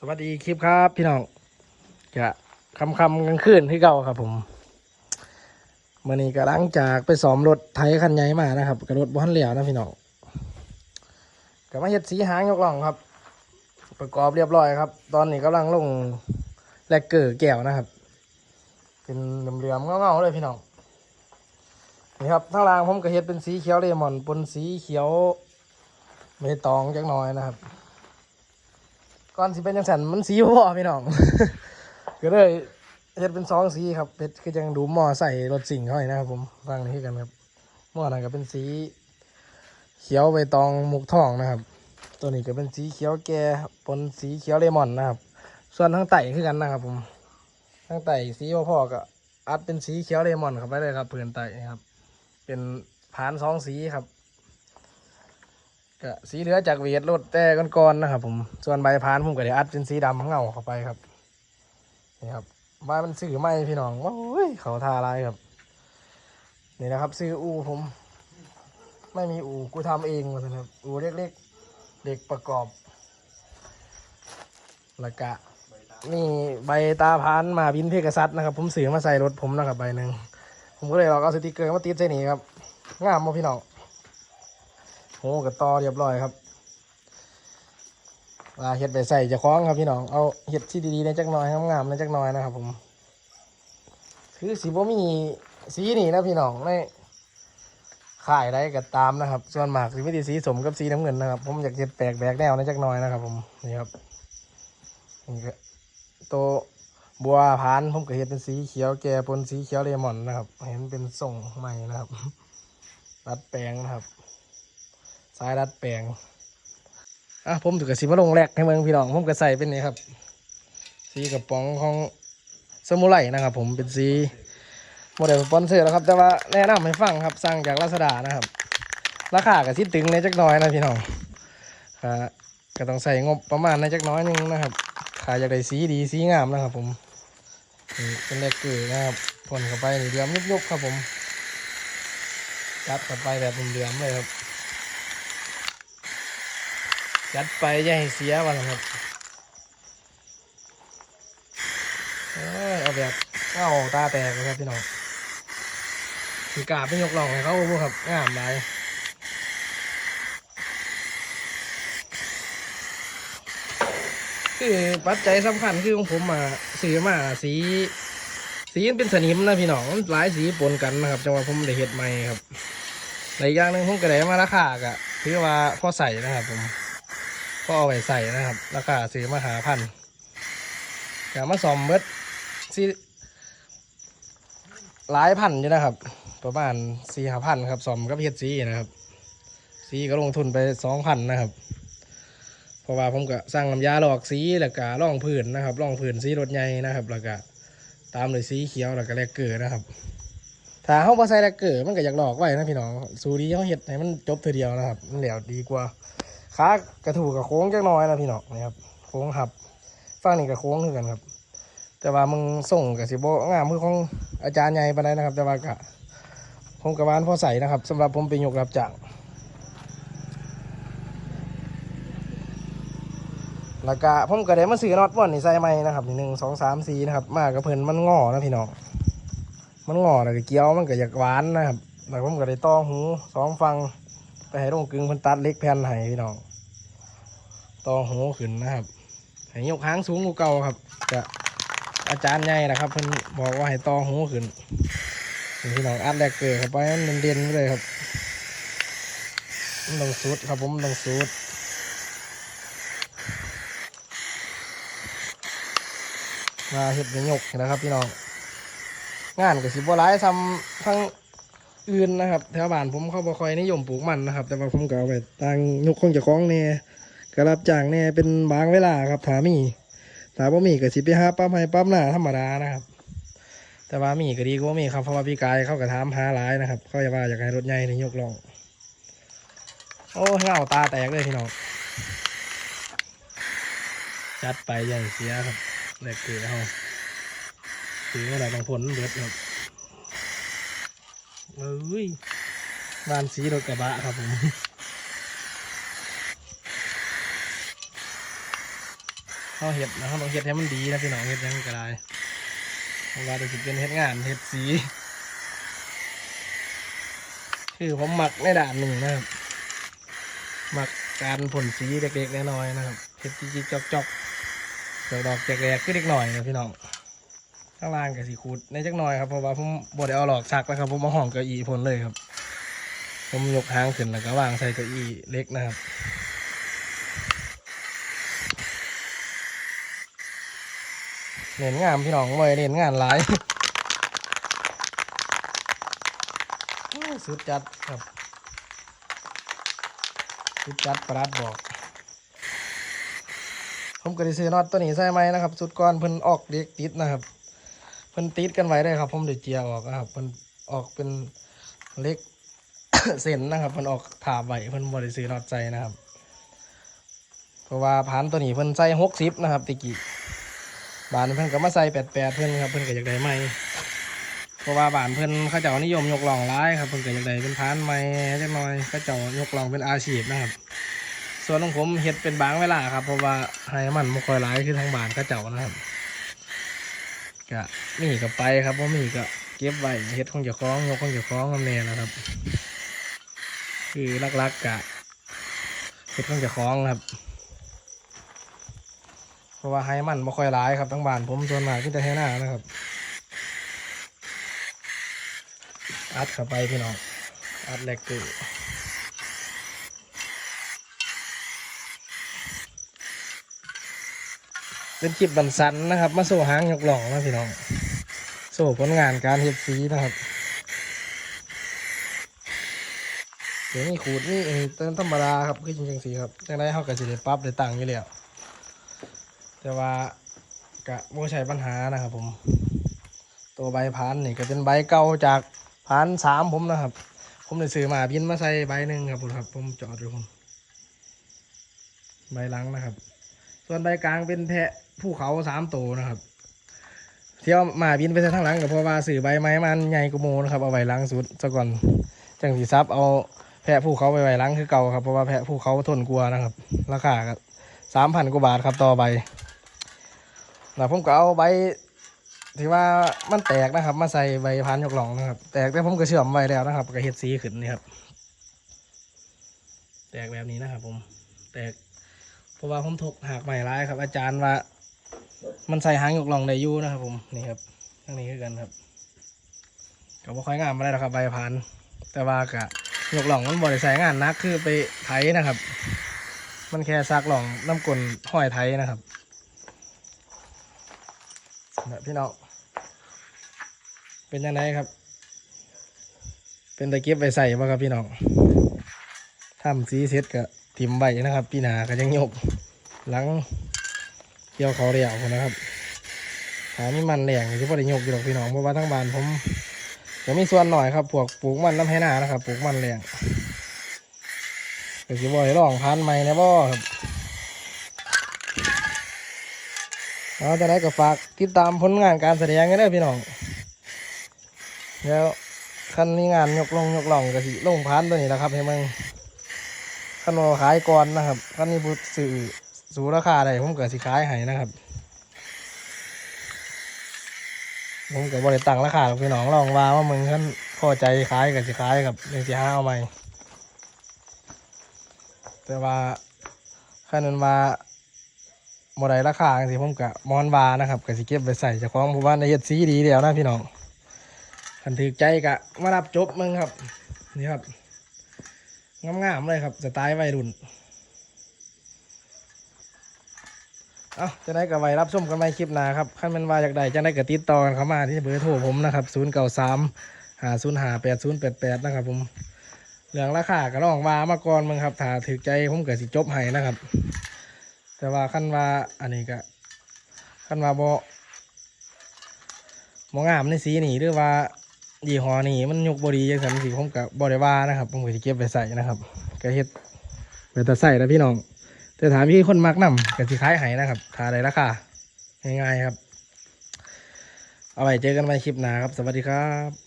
สวัสดีคลิปครับ พี่น้องจะคำคำกลางคืนที่เก่าครับผมเมื่อนี้ก็ลังจากไปซ้อมรถไถคันใหญ่มานะครับกับรถบ้านเหลียวนะพี่น้องก็มาเฮ็ดสีหางยกล่องครับ ประกอบเรียบร้อยครับ ตอนนี้กำลังลงแลกเกอร์แก้วนะครับ เป็นเหลื่อมๆเงาๆเลยพี่น้องนี่ครับทั้งล่างผมก็เฮ็ดเป็นสีเขียวเลมอนปนสีเขียวเมตองจักหน่อยนะครับ ก่อนสิเป็นจังสันมันสีพ่อพี่น้อง ก็เลยเฮ็ดเป็นสองสีครับเป็ดคือจังดูหม้อใส่รถสิ่งเขาให้นะครับ ผมฟังนี่กันครับหม้อนั้นก็เป็นสีเขียวใบตองมุกทองนะครับ ตัวนี้ก็เป็นสีเขียวแก่ปนสีเขียวเลมอนนะครับ ส่วนทั้งไต่คือกันนะครับ ผมทั้งไต่สีพ่อๆก็อัดเป็นสีเขียวเลมอนเข้าไปเลยครับเพื่อนไต่นะครับ เป็นผานสองสีครับ ก็สีเหลือจากเวียดรถแต่ก้อนๆนะครับ ผมส่วนใบพานผมก็ได้อัดเป็นสีดำเงาเข้าไปครับนี่ครับบ้ามันซื้อไม่พี่น้องว้ายเขาทาลายครับนี่นะครับ ซื้ออูผม ไม่มีอูกูทำเองหมดเลยครับอูเล็กๆเด็กประกอบล้วก็นี่ใบตาพานมาบินเพกซัสนะครับ ผมซื้อมาใส่รถผมนะครับใบหนึ่งผมก็เลยเอาสติกเกอร์มาติดใส่นี่ครับงามมาพี่น้อง โอ้กับต่อเรียบร้อยครับว่าเห็ดไปใส่จะคล้องครับพี่น้อง เอาเห็ดที่ดีๆในจักหน่อยงามๆในจักหน่อยนะครับ ผม คือสีบ่มีสีนี่นะพี่น้องในขายได้ก็ตามนะครับ ส่วนมากสีไม่ดีสีสมกับสีน้ำเงินนะครับ ผมอยากเห็ดแปลกแบกแนวในจักหน่อยนะครับ ผมนี่ครับนี่ก็ตัวบัวพานผมก็เห็ดเป็นสีเขียวแก่ปนสีเขียวเลมอนนะครับ เห็นเป็นทรงใหม่นะครับรัดแปลงนะครับ สายรัดแปลงอะผมถือกระสีมาลงแรกให้เมืองพี่น้องผมก็ใส่เป็นนี่ครับ สีกระป๋องของสมุไรนะครับ ผมเป็นสีโมเดลสปอนเซอร์แล้วครับ แต่ว่าแนะนำให้ฟังครับสั่งจากลาซาด้านะครับ ราคากับที่ตึงในจักน้อยนะพี่น้องก็ต้องใส่งบประมาณในจักน้อยหนึงนะครับขายจากได้สีดีสีงามนะครับ ผมเป็นแรกเกลือนะครับพ่นเข้าไปนี่เดือมยุบๆครับผมจัดเข้าไปแบบเดือมเลยครับ จัดไปอย่าให้เสียวันครับเอ้ยเอาแบบเงาตาแตกเลยครับพี่น้องคือกาบไม่ยกหลองให้เขาบ่ครับงามไปคือปัจจัยสำคัญคือของผมมาซื้อมาสีสีเป็นสนิมนะพี่น้องหลายสีปนกันนะครับจังหวะผมได้เห็ดใหม่ครับในอีกอย่างหนึ่งผมก็ได้มาราคากะถือว่าพอใส่นะครับผม ก็เอาไว้ใส่นะครับราคาซื้อมาหาพันกมาสอมเบิดซีหลายพันอยู่นะครับ ประมาณสี่ห้าพันครับสอมกับเฮ็ดซีนะครับซีก็ลงทุนไปสองพันนะครับเพราะว่าผมก็สั่งน้ำยาหลอกสีแล้วก็ร่องพื้นนะครับร่องพื้นสีรถใหญ่นะครับแล้วก็ตามด้วยสีเขียวแล้วก็แลกเกอร์นะครับถ้าเขาบ่ใส่แลกเกอร์มันก็อยากหลอกไว้นะพี่น้องสูดีเขาเห็ดให้มันจบเทีเดียวนะครับ มันแล้วดีกว่า ขากระถูกกับโค้งจักน้อยนะพี่น้องนะครับโค้งหับฝั่งนี้กับโค้งคือกันครับ แต่ว่ามึงส่งกับสิบงามมือของอาจารย์ใหญ่ปานใดนะครับ แต่ว่ากะผมกับบ้านพ่อใส่นะครับสำหรับผมเป็นยกรับจ้างแล้วก็ผมก็ได้มาซื้อน็อตว่อนนี่ใส่ใหม่นะครับหนึ่งสองสามสี่นะครับ มากับเพิ่นมันงอนะพี่น้องมันงอแล้วก็เกี้ยวมันก็อยากหวานนะครับแล้วผมก็ได้ต้องหูสองฟัง ให้ลงกึ่งเพิ่นตัดเล็กแผ่นให้พี่น้องต่อหูขึ้นนะครับให้ยกหางสูงกว่าเก่าครับจะอาจารย์ใหญ่นะครับเพิ่นบอกว่าให้ต่อหูขึ้นนี่พี่น้องอัดแรกเกิดเข้าไปมันเด่นๆไปเลยครับมันต้องสุดครับผมมันต้องสุดมาเห็ดยกนะครับพี่น้องงานกับสิบบัวร้ายทำทั้ง อื่นนะครับ แถวบ้านผมเขาบ่คอยนิยมปลูกมันนะครับ แต่ว่าผมก็เอาไปตั้งยกคงจะคล้องเนี่ยก็รับจ้างเนี่ยเป็นบางเวลาครับถามีถ้าบ่มีก็สิไปหาปั๊มให้ปั๊มหน้าธรรมดานะครับ แต่ว่ามีก็ดีกว่ามีครับเพราะว่าพี่กายเขาก็ถามหาหลายนะครับเขาจะว่าอยากให้รถใหญ่นี่ยกลองโอ้เงาตาแตกเลยพี่น้องจัดไปใหญ่เสียครับแหลกเกลือเขาถือว่าเราต้องผลเบิดครับ เอ้ยบ้านสีรถกระบะครับผมเขาเห็ดนะเขาต้องเห็ดให้มันดีนะพี่น้องเห็ดยังก็ได้เพราะว่าเดี๋ยวจะเป็นเห็ดงานเห็ดสีคือผมหมักในด่านหนึ่งนะครับหมักการผลสีเล็กๆน้อยๆนะครับเห็ดจิ๊กๆจอกๆดอกดอกๆแจกๆขึ้นเล็กหน่อยนะพี่น้อง ข้างล่างกับสีขูดในจักหน่อยครับเพราะว่าผมบดเอาหลอกชักแล้วครับผมมาห้องเก้าอี้ผลเลยครับ ผมยกหางขึ้นแล้วก็วางใส่เก้าอี้เล็กนะครับเน้นงามพี่น้องเลยเน้นงานหลายสุดจัดครับ สุดจัดประหลัดบอก ผมก็ได้ซื้อน็อตตัวนี้ใส่ไหมนะครับ สุดก้อนเพิ่นออกเด็กติดนะครับ พิ่นติดกันไว้ได้ครับ ผมเดี๋ยวเจียออกนะครับเพิ่นออกเป็นเล็กเส้นนะครับเพิ่นออกถาบไว้เพิ่นบริซื้อน็อตใส่นะครับ เพราะว่าพันตัวนี้เพิ่นใส่หกสิบนะครับตะกี้บานเพิ่นก็มาใส่แปดแปดเพิ่นครับเพิ่นก็อยากได้ใหม่เพราะว่าบานเพิ่นเขาเจ้านิยมยกล่องร้ายครับเพิ่นก็อยากได้เป็นพานใหม่จักหน่อยเขาเจ้ายกล่องเป็นอาชีพนะครับ ส่วนของผมเฮ็ดเป็นบางเวลาครับ เพราะว่าให้มันบ่ค่อยหลายคือทางบานเขาเจ้านะครับ ก็มีก็ไปครับบ่ามีก็เก็บไว้เฮ็ดของเจ้าของยกของเจ้าของนำแน่นะครับ คือลักๆกกะเฮ็ดของเจ้าของครับ เพราะว่าไฮมันไม่ค่อยร้ายครับทั้งบ้านผมส่วนมากที่จะให้หน้านะครับ อัดเข้าไปพี่น้องอัดแหลกเกู เป็นคลิปบันสันนะครับ มาโซ่หางยกหล่องนะพี่น้อง โซ่ผลงานการเฮ็ดสีนะครับ เดี๋ยวนี้ขูดนี่เติมธรรมดาครับคือจริงๆสีครับจังได้เข้ากับสิได้ปั๊บได้ตังค์อยู่แล้วแต่ว่ากะบ่ใช่ปัญหานะครับ ผม ตัวใบพันนี่ก็เป็นใบเก่าจากพันสามผมนะครับ ผมได้ซื้อมาบินมาใส่ใบหนึ่งครับผมครับ ผมจอดอยู่ผมใบลังนะครับ ส่วนใบกลางเป็นแพะภูเขาสามตัวนะครับ เที่ยวมาบินไปใส่ทั้งหลังก็เพราะว่าสื่อใบไม้มันใหญ่กว่าโมนะครับเอาไว้หลังสุดซะก่อนจังสีซับเอาแพะภูเขาไปไว้หลังคือเก่าครับเพราะว่าแพะภูเขาทนกลัวนะครับ ราคาสามพันกว่าบาทครับต่อใบแล้วผมก็เอาใบที่ว่ามันแตกนะครับ มาใส่ใบพันยกหลองนะครับ แตกแต่ผมก็เชื่อมไว้แล้วนะครับก็เฮ็ดสีขึ้นนี่ครับ แตกแบบนี้นะครับผม แตก เพราะว่าผมถกหักใหม่ร้ายครับ อาจารย์ว่า มันใส่หางยกหลองได้ยู่นะครับ ผมนี่ครับทั้งนี้คือกันครับก็บ่ค่อยงามมาได้หรอกครับใบพันแต่ว่ากะยกหลองมันบ่ได้ใส่งานนักคือไปไถนะครับ มันแค่ซักหลองน้ำกลนห้อยไถนะครับนะพี่น้องเป็นยังไงครับ เป็นตะเกียบไปใส่ป่ะครับพี่น้องทำสีเซ็ตกั ทิมใบนะครับพี่นาก็ยังโยกหลังเกี่ยวเขาเรียวนะครับหามีมันแหลงที่พอได้โยกอยู่หรอกพี่น้องเพราะว่าทั้งบ้านผมก็มีส่วนหน่อยครับ พวกปลูกมันน้ำให้หนานะครับ ปลูกมันแหลงก็สิบ่อยลองพันใหม่นะบ่ครับเราจะได้ก็ฝากติดตามผลงานการแสดงกันเด้พี่น้อง แล้วคันนี้งานยกลงยกล่องก็สิลงพันตัวนี้แหละครับให้มึง คันว่าขายก่อนนะครับคันนี้พูดสื่อสูราคาได้ผมเก็สิขายให้นะครับ ผมเก็บริตั้งราคาหรอกพี่น้องลองว่าว่ามึงคันพอใจขายก็สิขายกับยังสิห้าเอาไหมแต่ว่าคันนั้นว่าโมได้ราคาสิผมกะมอนบานะครับกะสิเก็บไปใส่เจ้าของเพราะว่าในเฮ็ดสีดีเดียวนะพี่น้องคันถือใจกะมารับจบมึงครับ นี่ครับ งามๆเลยครับสไตล์วัยรุ่น เอาจะได้กับไว้รับชมกันใหม่คลิปหน้าครับขั้นเป็นว่าอยากได้จะได้กับติดต่อกันเข้ามาที่เบอร์โทรผมนะครับศูนย์เก้าสามหาศูนย์หาแปดศูนย์แปดแปดนะครับผมเรื่องราคาก็ลองว่ามาก่อนมึงครับถ้าถือใจผมเก็สิจบให้นะครับ แต่ว่าขั้นว่าอันนี้ก็ขั้นว่าบ่บ่งามในสีนี่หรือว่า ยี่ห้อนี่มันยกบดีจังสันสีผมกับบริวานะครับผมก็สิเก็บไปใส่นะครับก็เฮ็ดไปแต่ใส่นะพี่น้องแต่ถามพี่คนมักนำก็สิขายไห้นะครับทาได้ราคาง่ายๆครับ เอาไว้เจอกันใหม่คลิปหน้าครับ สวัสดีครับ